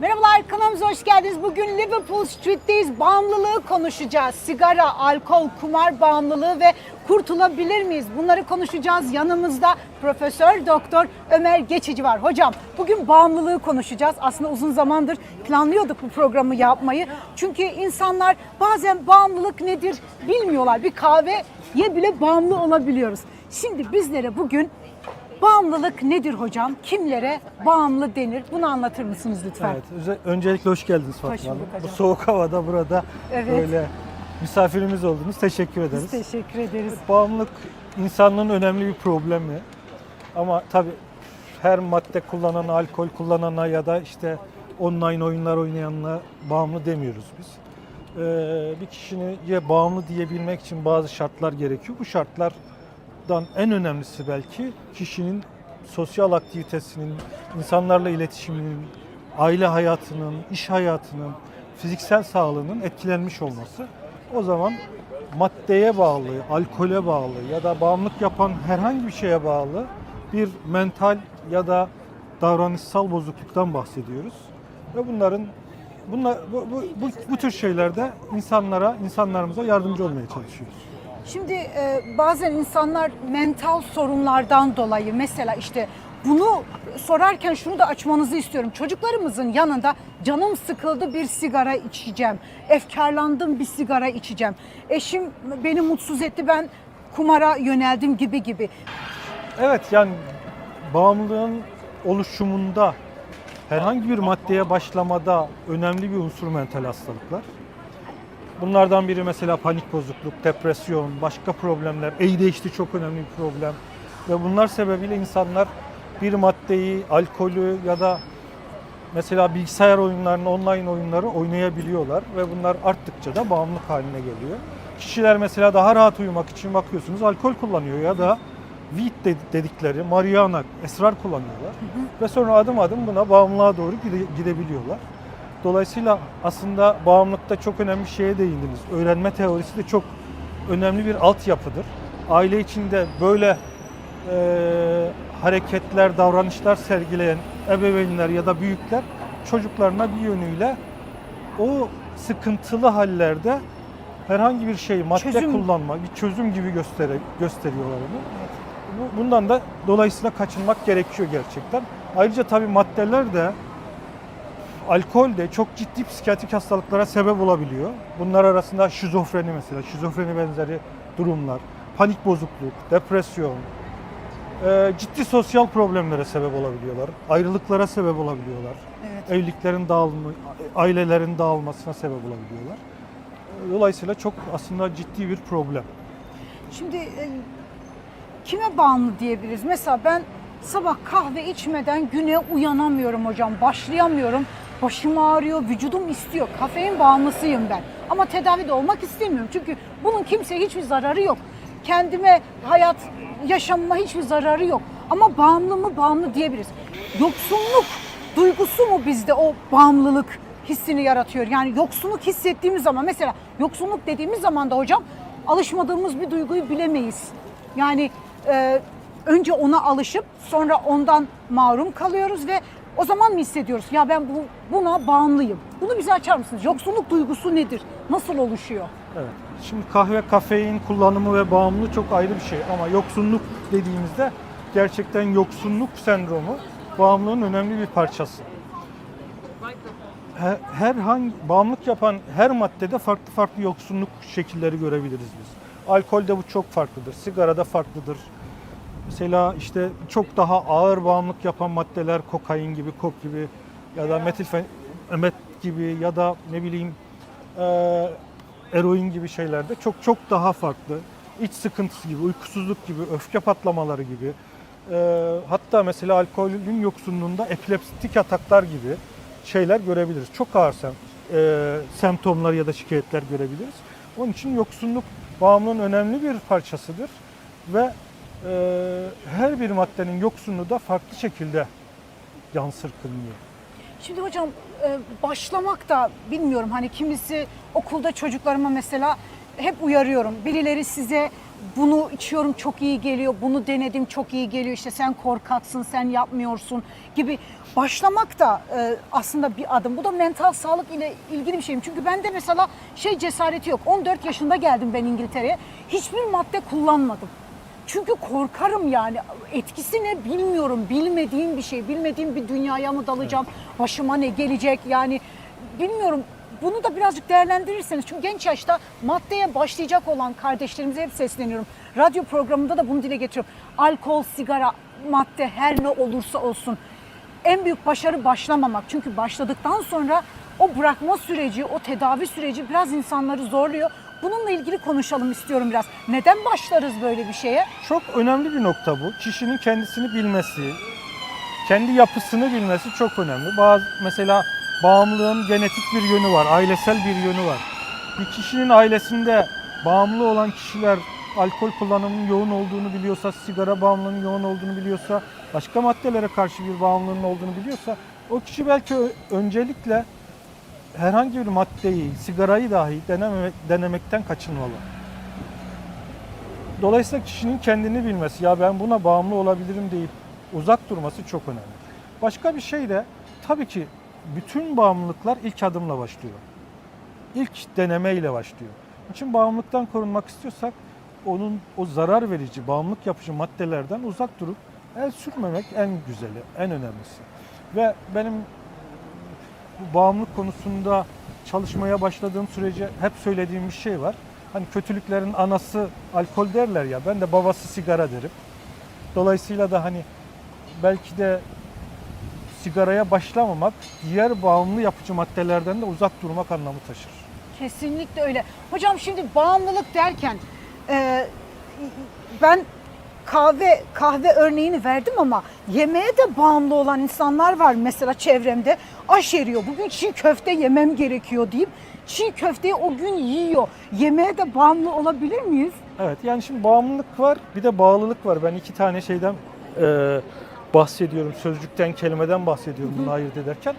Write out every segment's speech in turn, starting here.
Merhabalar kanalımıza hoş geldiniz. Bugün Liverpool Street'teyiz. Bağımlılığı konuşacağız. Sigara, alkol, kumar bağımlılığı ve kurtulabilir miyiz? Bunları konuşacağız. Yanımızda Profesör Doktor Ömer Geçici var. Hocam bugün bağımlılığı konuşacağız. Aslında uzun zamandır planlıyorduk bu programı yapmayı. Çünkü insanlar bazen bağımlılık nedir bilmiyorlar. Bir kahveye bile bağımlı olabiliyoruz. Şimdi bizlere bugün Bağımlılık nedir hocam? Kimlere bağımlı denir? Bunu anlatır mısınız lütfen? Evet, öncelikle hoş geldiniz Fatma Hoş Hanım. bulduk hocam. Bu soğuk havada burada Evet. böyle misafirimiz oldunuz. Teşekkür ederiz. Biz teşekkür ederiz. Bağımlılık insanlığın önemli bir problemi. Ama tabii her madde kullanana, alkol kullanana ya da işte online oyunlar oynayanla bağımlı demiyoruz biz. Ee, bir kişinin ya bağımlı diyebilmek için bazı şartlar gerekiyor. Bu şartlardan en önemlisi belki kişinin sosyal aktivitesinin, insanlarla iletişiminin, aile hayatının, iş hayatının, fiziksel sağlığının etkilenmiş olması. O zaman maddeye bağlı, alkole bağlı ya da bağımlılık yapan herhangi bir şeye bağlı bir mental ya da davranışsal bozukluktan bahsediyoruz. Ve bunların bunlar, bu, bu, bu, bu tür şeylerde insanlara, insanlarımıza yardımcı olmaya çalışıyoruz. Şimdi e, bazen insanlar mental sorunlardan dolayı mesela işte bunu sorarken şunu da açmanızı istiyorum. Çocuklarımızın yanında canım sıkıldı bir sigara içeceğim. Efkarlandım bir sigara içeceğim. Eşim beni mutsuz etti ben kumara yöneldim gibi gibi. Evet yani bağımlılığın oluşumunda herhangi bir maddeye başlamada önemli bir unsur mental hastalıklar. Bunlardan biri mesela panik bozukluk, depresyon, başka problemler, ADHD çok önemli bir problem. Ve bunlar sebebiyle insanlar bir maddeyi, alkolü ya da mesela bilgisayar oyunlarını, online oyunları oynayabiliyorlar ve bunlar arttıkça da bağımlılık haline geliyor. Kişiler mesela daha rahat uyumak için bakıyorsunuz alkol kullanıyor ya da weed de- dedikleri marihuana, esrar kullanıyorlar ve sonra adım adım buna bağımlılığa doğru gide- gidebiliyorlar. Dolayısıyla aslında bağımlılıkta çok önemli bir şeye değindiniz. Öğrenme teorisi de çok önemli bir altyapıdır. Aile içinde böyle e, hareketler, davranışlar sergileyen ebeveynler ya da büyükler çocuklarına bir yönüyle o sıkıntılı hallerde herhangi bir şey, madde Çözüm. kullanma, bir çözüm gibi göstere, gösteriyorlar onu. Bu- Bundan da dolayısıyla kaçınmak gerekiyor gerçekten. Ayrıca tabii maddeler de alkol de çok ciddi psikiyatrik hastalıklara sebep olabiliyor. Bunlar arasında şizofreni mesela, şizofreni benzeri durumlar, panik bozukluk, depresyon, e, ciddi sosyal problemlere sebep olabiliyorlar. Ayrılıklara sebep olabiliyorlar. Evet. Evliliklerin dağılma, ailelerin dağılmasına sebep olabiliyorlar. Dolayısıyla çok aslında ciddi bir problem. Şimdi e, kime bağımlı diyebiliriz? Mesela ben sabah kahve içmeden güne uyanamıyorum hocam. Başlayamıyorum. Başım ağrıyor, vücudum istiyor. Kafein bağımlısıyım ben. Ama tedavide olmak istemiyorum. Çünkü bunun kimseye hiçbir zararı yok. Kendime, hayat yaşamıma hiçbir zararı yok. Ama bağımlı mı bağımlı diyebiliriz. Yoksunluk duygusu mu bizde o bağımlılık hissini yaratıyor? Yani yoksunluk hissettiğimiz zaman mesela yoksunluk dediğimiz zaman da hocam alışmadığımız bir duyguyu bilemeyiz. Yani e, önce ona alışıp sonra ondan mahrum kalıyoruz ve o zaman mı hissediyoruz? Ya ben bu, buna bağımlıyım. Bunu bize açar mısınız? Yoksunluk duygusu nedir? Nasıl oluşuyor? Evet. Şimdi kahve, kafein kullanımı ve bağımlılığı çok ayrı bir şey ama yoksunluk dediğimizde gerçekten yoksunluk sendromu bağımlılığın önemli bir parçası. Her, herhangi bağımlılık yapan her maddede farklı farklı yoksunluk şekilleri görebiliriz biz. Alkolde bu çok farklıdır, sigarada farklıdır. Mesela işte çok daha ağır bağımlılık yapan maddeler kokain gibi, kok gibi ya da metilfen, met gibi ya da ne bileyim eee eroin gibi şeylerde çok çok daha farklı. İç sıkıntısı gibi, uykusuzluk gibi, öfke patlamaları gibi. eee, hatta mesela alkolün yoksunluğunda epileptik ataklar gibi şeyler görebiliriz. Çok ağır sem, eee, semptomlar ya da şikayetler görebiliriz. Onun için yoksunluk bağımlılığın önemli bir parçasıdır ve eee, her bir maddenin yoksunluğu da farklı şekilde yansır kılınıyor. Şimdi hocam e, başlamak da bilmiyorum hani kimisi okulda çocuklarıma mesela hep uyarıyorum. Birileri size bunu içiyorum çok iyi geliyor, bunu denedim çok iyi geliyor, işte sen korkaksın, sen yapmıyorsun gibi başlamak da e, aslında bir adım. Bu da mental sağlık ile ilgili bir şeyim. Çünkü bende mesela şey cesareti yok. 14 yaşında geldim ben İngiltere'ye. Hiçbir madde kullanmadım. Çünkü korkarım yani etkisi ne bilmiyorum. Bilmediğim bir şey, bilmediğim bir dünyaya mı dalacağım, başıma ne gelecek yani bilmiyorum. Bunu da birazcık değerlendirirseniz çünkü genç yaşta maddeye başlayacak olan kardeşlerimize hep sesleniyorum. Radyo programında da bunu dile getiriyorum. Alkol, sigara, madde her ne olursa olsun en büyük başarı başlamamak. Çünkü başladıktan sonra o bırakma süreci, o tedavi süreci biraz insanları zorluyor. Bununla ilgili konuşalım istiyorum biraz. Neden başlarız böyle bir şeye? Çok önemli bir nokta bu. Kişinin kendisini bilmesi, kendi yapısını bilmesi çok önemli. Bazı mesela bağımlılığın genetik bir yönü var, ailesel bir yönü var. Bir kişinin ailesinde bağımlı olan kişiler alkol kullanımının yoğun olduğunu biliyorsa, sigara bağımlılığının yoğun olduğunu biliyorsa, başka maddelere karşı bir bağımlılığının olduğunu biliyorsa o kişi belki öncelikle herhangi bir maddeyi, sigarayı dahi denememek, denemekten kaçınmalı. Dolayısıyla kişinin kendini bilmesi, ya ben buna bağımlı olabilirim deyip uzak durması çok önemli. Başka bir şey de tabii ki bütün bağımlılıklar ilk adımla başlıyor. İlk denemeyle başlıyor. Onun için bağımlılıktan korunmak istiyorsak onun o zarar verici, bağımlılık yapıcı maddelerden uzak durup el sürmemek en güzeli, en önemlisi. Ve benim bu bağımlılık konusunda çalışmaya başladığım sürece hep söylediğim bir şey var. Hani kötülüklerin anası alkol derler ya. Ben de babası sigara derim. Dolayısıyla da hani belki de sigaraya başlamamak diğer bağımlı yapıcı maddelerden de uzak durmak anlamı taşır. Kesinlikle öyle. Hocam şimdi bağımlılık derken e, ben kahve kahve örneğini verdim ama yemeğe de bağımlı olan insanlar var mesela çevremde. Aşeriyor. Bugün çiğ köfte yemem gerekiyor deyip çiğ köfteyi o gün yiyor. Yemeğe de bağımlı olabilir miyiz? Evet yani şimdi bağımlılık var bir de bağlılık var. Ben iki tane şeyden e, bahsediyorum. Sözcükten kelimeden bahsediyorum bunu ayırt ederken.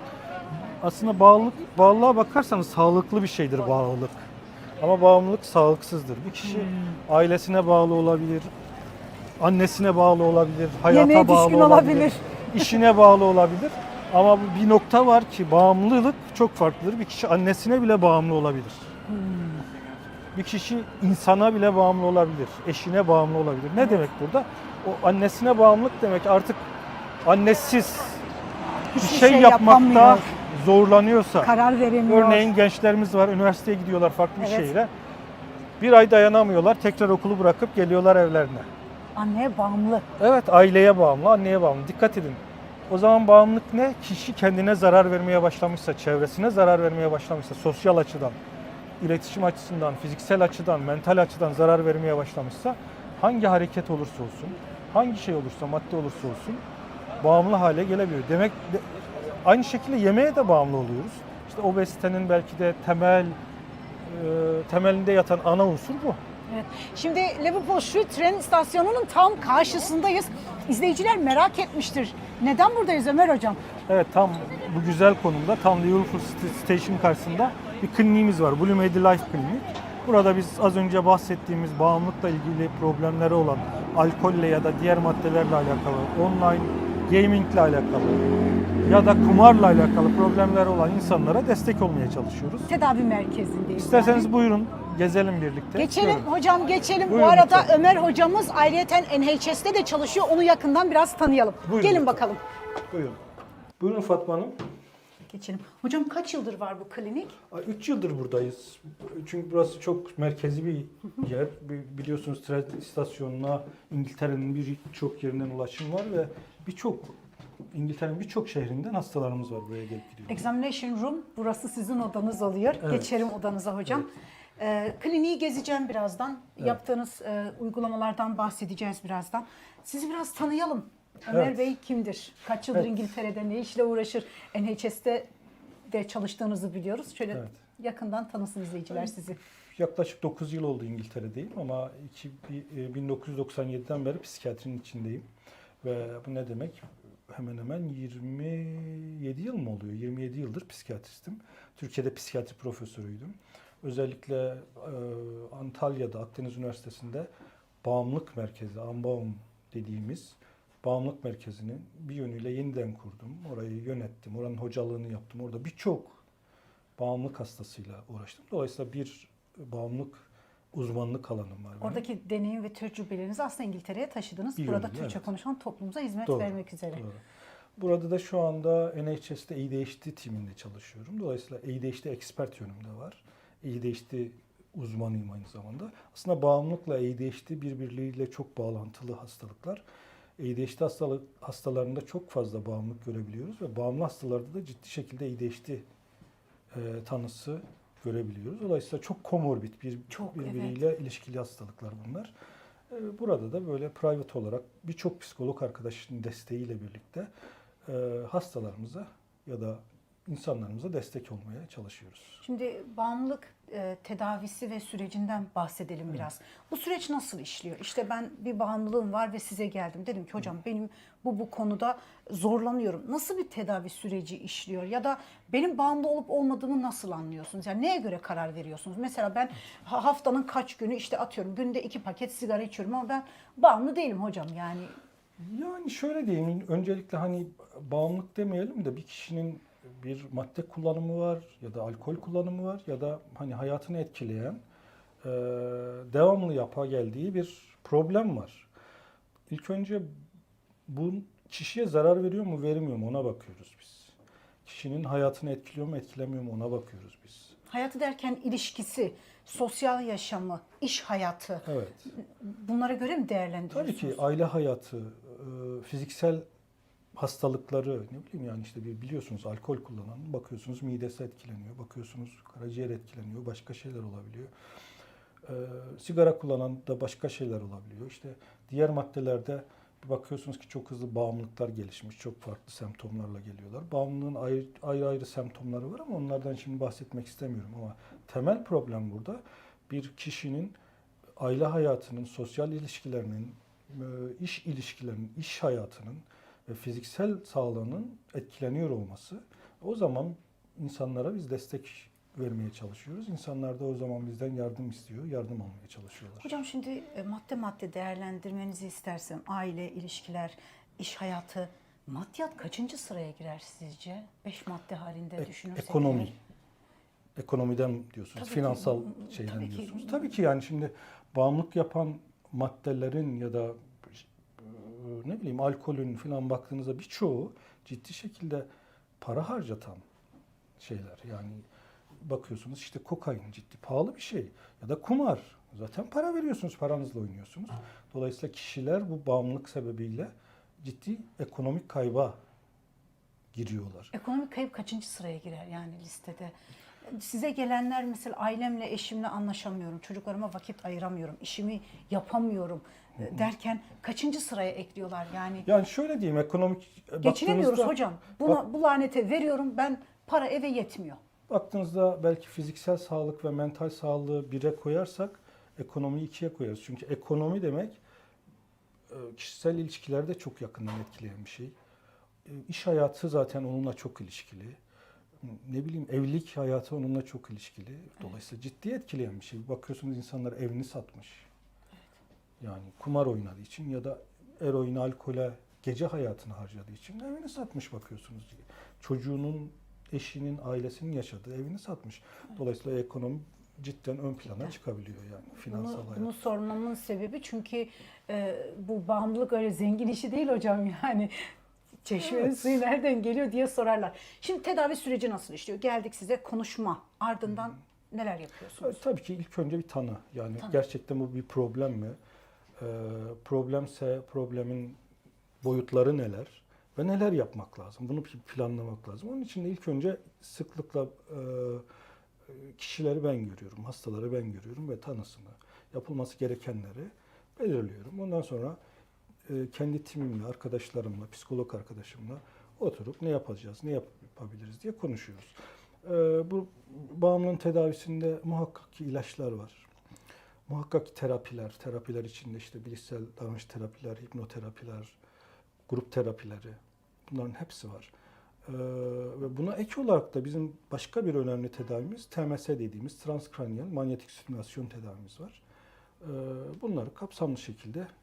Aslında bağlılık, bağlılığa bakarsanız sağlıklı bir şeydir bağlılık. Ama bağımlılık sağlıksızdır. Bir kişi ailesine bağlı olabilir, annesine bağlı olabilir, hayata Yemeğe bağlı olabilir, olabilir. işine bağlı olabilir. Ama bir nokta var ki bağımlılık çok farklıdır. Bir kişi annesine bile bağımlı olabilir. Bir kişi insana bile bağımlı olabilir, eşine bağımlı olabilir. Ne demek burada? O annesine bağımlılık demek artık annesiz bir şey, şey yapmakta yapamıyor. zorlanıyorsa. Karar veremiyor. Örneğin gençlerimiz var, üniversiteye gidiyorlar farklı bir Evet. şehire. Bir ay dayanamıyorlar, tekrar okulu bırakıp geliyorlar evlerine. Anneye bağımlı. Evet, aileye bağımlı, anneye bağımlı. Dikkat edin. O zaman bağımlılık ne? Kişi kendine zarar vermeye başlamışsa, çevresine zarar vermeye başlamışsa, sosyal açıdan, iletişim açısından, fiziksel açıdan, mental açıdan zarar vermeye başlamışsa, hangi hareket olursa olsun, hangi şey olursa, madde olursa olsun bağımlı hale gelebiliyor. Demek de, aynı şekilde yemeğe de bağımlı oluyoruz. İşte obezitenin belki de temel e, temelinde yatan ana unsur bu. Evet. Şimdi Liverpool Street tren istasyonunun tam karşısındayız. İzleyiciler merak etmiştir. Neden buradayız Ömer Hocam? Evet tam bu güzel konumda tam Liverpool St- Station karşısında bir kliniğimiz var. Blue Made Life Klinik. Burada biz az önce bahsettiğimiz bağımlılıkla ilgili problemleri olan alkolle ya da diğer maddelerle alakalı, online gamingle alakalı ya da kumarla alakalı problemleri olan insanlara destek olmaya çalışıyoruz. Tedavi merkezindeyiz. İsterseniz yani. buyurun gezelim birlikte. Geçelim Görün. hocam geçelim. Buyurun Bu arada lütfen. Ömer hocamız ayrıyeten NHS'te de çalışıyor. Onu yakından biraz tanıyalım. Buyurun Gelin bakalım. Buyurun. Buyurun Fatma Hanım. Geçelim. Hocam kaç yıldır var bu klinik? 3 yıldır buradayız. Çünkü burası çok merkezi bir yer. Bi- Biliyorsunuz tren istasyonuna İngiltere'nin birçok yerinden ulaşım var ve birçok İngiltere'nin birçok şehrinden hastalarımız var buraya gelip gidiyor. Examination room. Burası sizin odanız oluyor. Evet. Geçelim odanıza hocam. Ee, kliniği gezeceğim birazdan. Evet. Yaptığınız e, uygulamalardan bahsedeceğiz birazdan. Sizi biraz tanıyalım. Ömer Evet. Bey kimdir? Kaç yıldır Evet. İngiltere'de ne işle uğraşır? NHS'te de çalıştığınızı biliyoruz. Şöyle Evet. yakından tanısın izleyiciler sizi. Yaklaşık 9 yıl oldu İngiltere'deyim ama iki- bir- e, 1997'den beri psikiyatrinin içindeyim. Ve bu ne demek? Hemen hemen 27 yıl mı oluyor? 27 yıldır psikiyatristim. Türkiye'de psikiyatri profesörüydüm. Özellikle e, Antalya'da, Akdeniz Üniversitesi'nde bağımlılık merkezi, Anbaum dediğimiz bağımlılık merkezinin bir yönüyle yeniden kurdum. Orayı yönettim, oranın hocalığını yaptım. Orada birçok bağımlılık hastasıyla uğraştım. Dolayısıyla bir bağımlılık uzmanlık alanım var. benim. Oradaki deneyim ve tecrübelerinizi aslında İngiltere'ye taşıdınız. Bir Burada Türkçe evet. konuşan toplumuza hizmet Doğru, vermek üzere. Doğru. Burada da şu anda NHS'te ADHD timinde çalışıyorum. Dolayısıyla ADHD expert yönümde var. ADHD uzmanıyım aynı zamanda. Aslında bağımlılıkla ADHD birbirleriyle çok bağlantılı hastalıklar. ADHD hastalık, hastalarında çok fazla bağımlılık görebiliyoruz ve bağımlı hastalarda da ciddi şekilde ADHD e, tanısı görebiliyoruz. Dolayısıyla çok komorbid bir Çok, birbiriyle ilişkili hastalıklar bunlar. E, Burada da böyle private olarak birçok psikolog arkadaşın desteğiyle birlikte e, hastalarımıza ya da insanlarımıza destek olmaya çalışıyoruz. Şimdi bağımlılık e, tedavisi ve sürecinden bahsedelim biraz. Bu süreç nasıl işliyor? İşte ben bir bağımlılığım var ve size geldim. Dedim ki hocam benim bu bu konuda zorlanıyorum. Nasıl bir tedavi süreci işliyor? Ya da benim bağımlı olup olmadığımı nasıl anlıyorsunuz? Yani neye göre karar veriyorsunuz? Mesela ben ha- haftanın kaç günü işte atıyorum günde iki paket sigara içiyorum ama ben bağımlı değilim hocam. Yani Yani şöyle diyeyim, öncelikle hani bağımlılık demeyelim de bir kişinin bir madde kullanımı var ya da alkol kullanımı var ya da hani hayatını etkileyen e, devamlı yapa geldiği bir problem var. İlk önce bu kişiye zarar veriyor mu vermiyor mu ona bakıyoruz biz. Kişinin hayatını etkiliyor mu etkilemiyor mu ona bakıyoruz biz. hayatı derken ilişkisi, sosyal yaşamı, iş hayatı Evet. bunlara göre mi Tabii değerlendiriyorsunuz? ki aile hayatı, e, fiziksel hastalıkları ne bileyim yani işte bir biliyorsunuz alkol kullanan bakıyorsunuz midesi etkileniyor, bakıyorsunuz karaciğer etkileniyor, başka şeyler olabiliyor. E, sigara kullanan da başka şeyler olabiliyor. İşte diğer maddelerde bir bakıyorsunuz ki çok hızlı bağımlılıklar gelişmiş, çok farklı semptomlarla geliyorlar. Bağımlılığın ayrı ayrı, ayrı semptomları var ama onlardan şimdi bahsetmek istemiyorum ama temel problem burada bir kişinin aile hayatının, sosyal ilişkilerinin, e, iş ilişkilerinin, iş hayatının fiziksel sağlığının etkileniyor olması. O zaman insanlara biz destek vermeye çalışıyoruz. İnsanlar da o zaman bizden yardım istiyor, yardım almaya çalışıyorlar. Hocam şimdi e, madde madde değerlendirmenizi istersem aile, ilişkiler, iş hayatı, maddiyat kaçıncı sıraya girer sizce? Beş madde halinde Ek- düşünürsek. ekonomi. eğer. Ekonomiden diyorsunuz, Tabii ki. finansal Tabii şeyden ki. diyorsunuz. Tabii ki yani şimdi bağımlılık yapan maddelerin ya da e, ne bileyim alkolün falan baktığınızda birçoğu ciddi şekilde para harcatan şeyler. Yani bakıyorsunuz işte kokain ciddi pahalı bir şey ya da kumar. Zaten para veriyorsunuz, paranızla oynuyorsunuz. Dolayısıyla kişiler bu bağımlılık sebebiyle ciddi ekonomik kayba giriyorlar. Ekonomik kayıp kaçıncı sıraya girer yani listede? Size gelenler mesela ailemle, eşimle anlaşamıyorum, çocuklarıma vakit ayıramıyorum, işimi yapamıyorum e, derken kaçıncı sıraya ekliyorlar yani? Yani şöyle diyeyim ekonomik e, Geçinemiyoruz baktığınızda- hocam. Buna, bu lanete veriyorum ben para eve yetmiyor. Baktığınızda belki fiziksel sağlık ve mental sağlığı bire koyarsak ekonomiyi ikiye koyarız. Çünkü ekonomi demek e, kişisel ilişkilerde çok yakından etkileyen bir şey. E, İş hayatı zaten onunla çok ilişkili. Ne bileyim evlilik hayatı onunla çok ilişkili. Dolayısıyla ciddi etkileyen bir şey. Bakıyorsunuz insanlar evini satmış. Yani kumar oynadığı için ya da eroin, alkole, gece hayatını harcadığı için evini satmış bakıyorsunuz. Çocuğunun, eşinin, ailesinin yaşadığı evini satmış. Dolayısıyla ekonomi cidden ön plana çıkabiliyor yani finansal Bunu, hayat. bunu sormamın sebebi çünkü e, bu bağımlılık öyle zengin işi değil hocam yani. Çeşmenin Evet. suyu nereden geliyor diye sorarlar. Şimdi tedavi süreci nasıl işliyor? Geldik size konuşma. Ardından neler yapıyorsunuz? Tabii ki ilk önce bir tanı. Yani Tanı. gerçekten bu bir problem mi? Ee, problemse problemin boyutları neler ve neler yapmak lazım? Bunu planlamak lazım. Onun için de ilk önce sıklıkla e, kişileri ben görüyorum, hastaları ben görüyorum ve tanısını, yapılması gerekenleri belirliyorum. Ondan sonra e, kendi timimle, arkadaşlarımla, psikolog arkadaşımla oturup ne yapacağız, ne yapabiliriz diye konuşuyoruz. E, bu bağımlılığın tedavisinde muhakkak ki ilaçlar var. Muhakkak ki terapiler, terapiler içinde işte bilişsel davranış terapiler, hipnoterapiler, grup terapileri bunların hepsi var. Ee, ve buna ek olarak da bizim başka bir önemli tedavimiz TMS dediğimiz transkranyal manyetik stimülasyon tedavimiz var. Bunları kapsamlı şekilde e,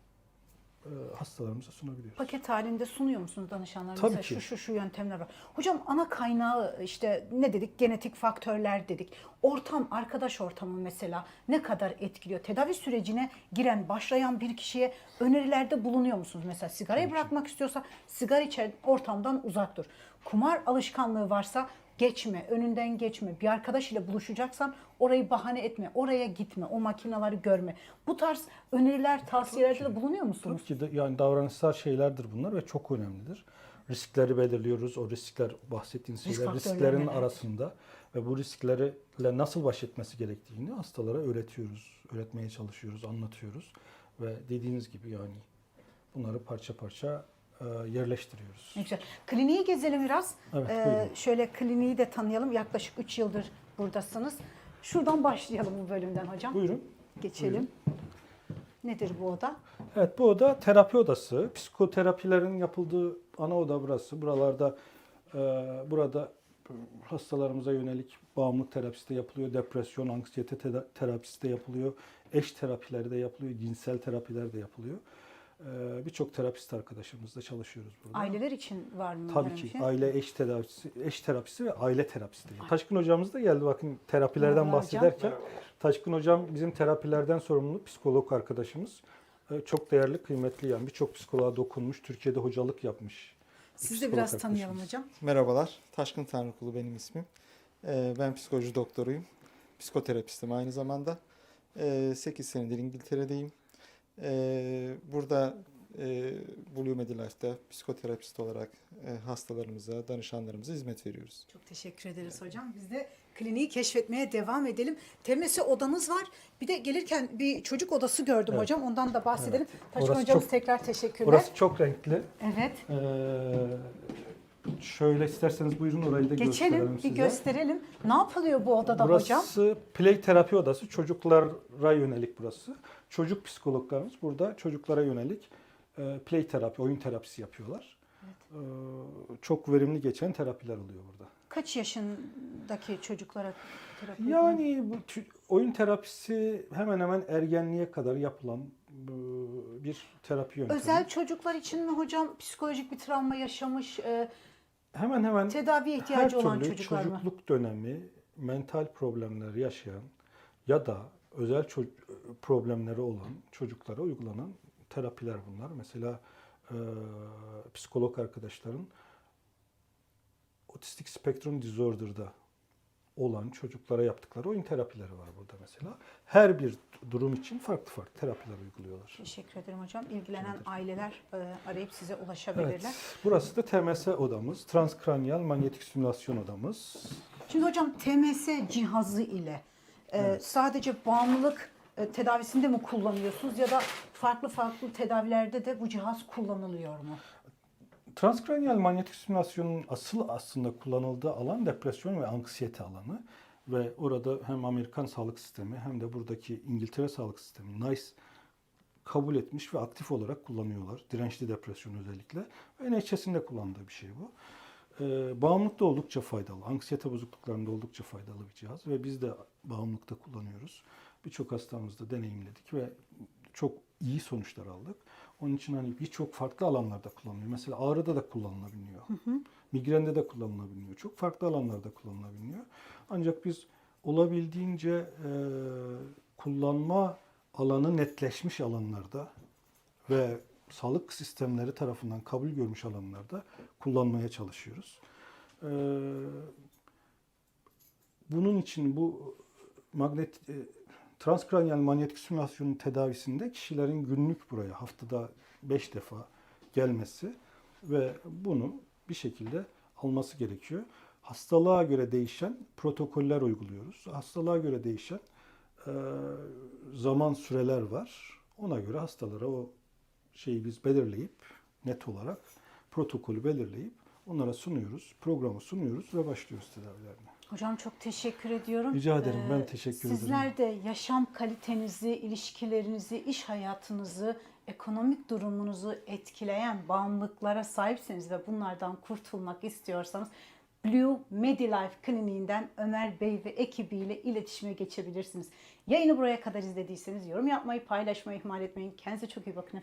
hastalarımıza sunabiliyoruz. Paket halinde sunuyor musunuz danışanlarınıza? Tabii ki. Şu şu şu yöntemler var. Hocam ana kaynağı işte ne dedik? Genetik faktörler dedik. Ortam, arkadaş ortamı mesela ne kadar etkiliyor? Tedavi sürecine giren, başlayan bir kişiye önerilerde bulunuyor musunuz? Mesela sigarayı bırakmak istiyorsa sigara içen ortamdan uzak dur. Kumar alışkanlığı varsa geçme, önünden geçme. Bir arkadaş ile buluşacaksan orayı bahane etme, oraya gitme, o makinaları görme. Bu tarz öneriler, tavsiyelerde de bulunuyor musunuz? Tabii ki de yani davranışsal şeylerdir bunlar ve çok önemlidir. Riskleri belirliyoruz. O riskler bahsettiğiniz Risk şeyler risklerin neler? arasında ve bu risklerle nasıl baş etmesi gerektiğini hastalara öğretiyoruz. Öğretmeye çalışıyoruz, anlatıyoruz ve dediğiniz gibi yani bunları parça parça yerleştiriyoruz. Ne güzel. Kliniği gezelim biraz. Evet, Ee, buyurun. şöyle kliniği de tanıyalım. Yaklaşık 3 yıldır buradasınız. Şuradan başlayalım bu bölümden hocam. Buyurun. Geçelim. Nedir bu oda? Evet bu oda terapi odası. Psikoterapilerin yapıldığı ana oda burası. Buralarda e, burada hastalarımıza yönelik bağımlılık terapisi de yapılıyor. Depresyon, anksiyete teda- terapisi de yapılıyor. Eş terapileri de yapılıyor. Cinsel terapiler de yapılıyor. E, Birçok terapist arkadaşımızla çalışıyoruz burada. Aileler için var mı? Tabii ki şey? aile eş terapisi, eş terapisi ve aile terapisi de. Taşkın hocamız da geldi bakın terapilerden Merhaba hocam. bahsederken. Taşkın hocam bizim terapilerden sorumlu psikolog arkadaşımız. Ee, Çok değerli, kıymetli yani birçok psikoloğa dokunmuş, Türkiye'de hocalık yapmış. Siz de biraz tanıyalım hocam. Merhabalar, Taşkın Tanrıkulu benim ismim. Ee, Ben psikoloji doktoruyum. Psikoterapistim aynı zamanda. 8 senedir İngiltere'deyim. Ee, Burada e, Blue Medilife'da psikoterapist olarak e, hastalarımıza, danışanlarımıza hizmet veriyoruz. Çok teşekkür ederiz hocam. Biz de kliniği keşfetmeye devam edelim. Temesi odanız var. Bir de gelirken bir çocuk odası gördüm Evet. hocam. Ondan da bahsedelim. Taşkın Orası hocamız çok- tekrar teşekkürler. Orası çok renkli. Evet. Ee, şöyle isterseniz buyurun orayı da Geçelim, gösterelim bir size. gösterelim. Ne yapılıyor bu odada hocam? Burası play terapi odası. Çocuklara yönelik burası. Çocuk psikologlarımız burada çocuklara yönelik e, play terapi, oyun terapisi yapıyorlar. E, çok verimli geçen terapiler oluyor burada. Kaç yaşındaki çocuklara terapi Yani bu tü- oyun terapisi hemen hemen ergenliğe kadar yapılan e, bir terapi yöntemi. Özel çocuklar için mi hocam psikolojik bir travma yaşamış, e, hemen hemen tedaviye her ihtiyacı olan türlü çocuklar mı? çocukluk dönemi mental problemler yaşayan ya da özel problemleri olan çocuklara uygulanan terapiler bunlar. Mesela e, psikolog arkadaşların otistik spektrum disorder'da olan çocuklara yaptıkları oyun terapileri var burada mesela. Her bir durum için farklı farklı terapiler uyguluyorlar. Teşekkür ederim hocam. İlgilenen aileler e, arayıp size ulaşabilirler. Evet. Burası da TMS odamız. Transkranyal manyetik stimülasyon odamız. Şimdi hocam TMS cihazı ile e, sadece bağımlılık e, tedavisinde mi kullanıyorsunuz ya da farklı farklı tedavilerde de bu cihaz kullanılıyor mu? Transkranyal manyetik stimülasyonun asıl aslında kullanıldığı alan depresyon ve anksiyete alanı. Ve orada hem Amerikan sağlık sistemi hem de buradaki İngiltere sağlık sistemi NICE kabul etmiş ve aktif olarak kullanıyorlar. Dirençli depresyon özellikle. Ve NHS'in de kullandığı bir şey bu. Ee, bağımlılıkta oldukça faydalı. Anksiyete bozukluklarında oldukça faydalı bir cihaz. Ve biz de bağımlılıkta kullanıyoruz. Birçok hastamızda deneyimledik ve çok iyi sonuçlar aldık. Onun için hani birçok farklı alanlarda kullanılıyor. Mesela ağrıda da kullanılabiliyor. Migrende de kullanılabiliyor. Çok farklı alanlarda kullanılabiliyor. Ancak biz olabildiğince e, kullanma alanı netleşmiş alanlarda ve sağlık sistemleri tarafından kabul görmüş alanlarda kullanmaya çalışıyoruz. Ee, bunun için bu magnet e, transkranyal manyetik stimülasyonun tedavisinde kişilerin günlük buraya haftada 5 defa gelmesi ve bunu bir şekilde alması gerekiyor. Hastalığa göre değişen protokoller uyguluyoruz. Hastalığa göre değişen e, zaman süreler var. Ona göre hastalara o şeyi biz belirleyip net olarak protokolü belirleyip onlara sunuyoruz, programı sunuyoruz ve başlıyoruz tedavilerine. Hocam çok teşekkür ediyorum. Rica ederim, ben Ee, teşekkür ederim. Sizler de yaşam kalitenizi, ilişkilerinizi, iş hayatınızı, ekonomik durumunuzu etkileyen bağımlılıklara sahipseniz ve bunlardan kurtulmak istiyorsanız Blue Medilife kliniğinden Ömer Bey ve ekibiyle iletişime geçebilirsiniz. Yayını buraya kadar izlediyseniz yorum yapmayı, paylaşmayı ihmal etmeyin. Kendinize çok iyi bakın efendim.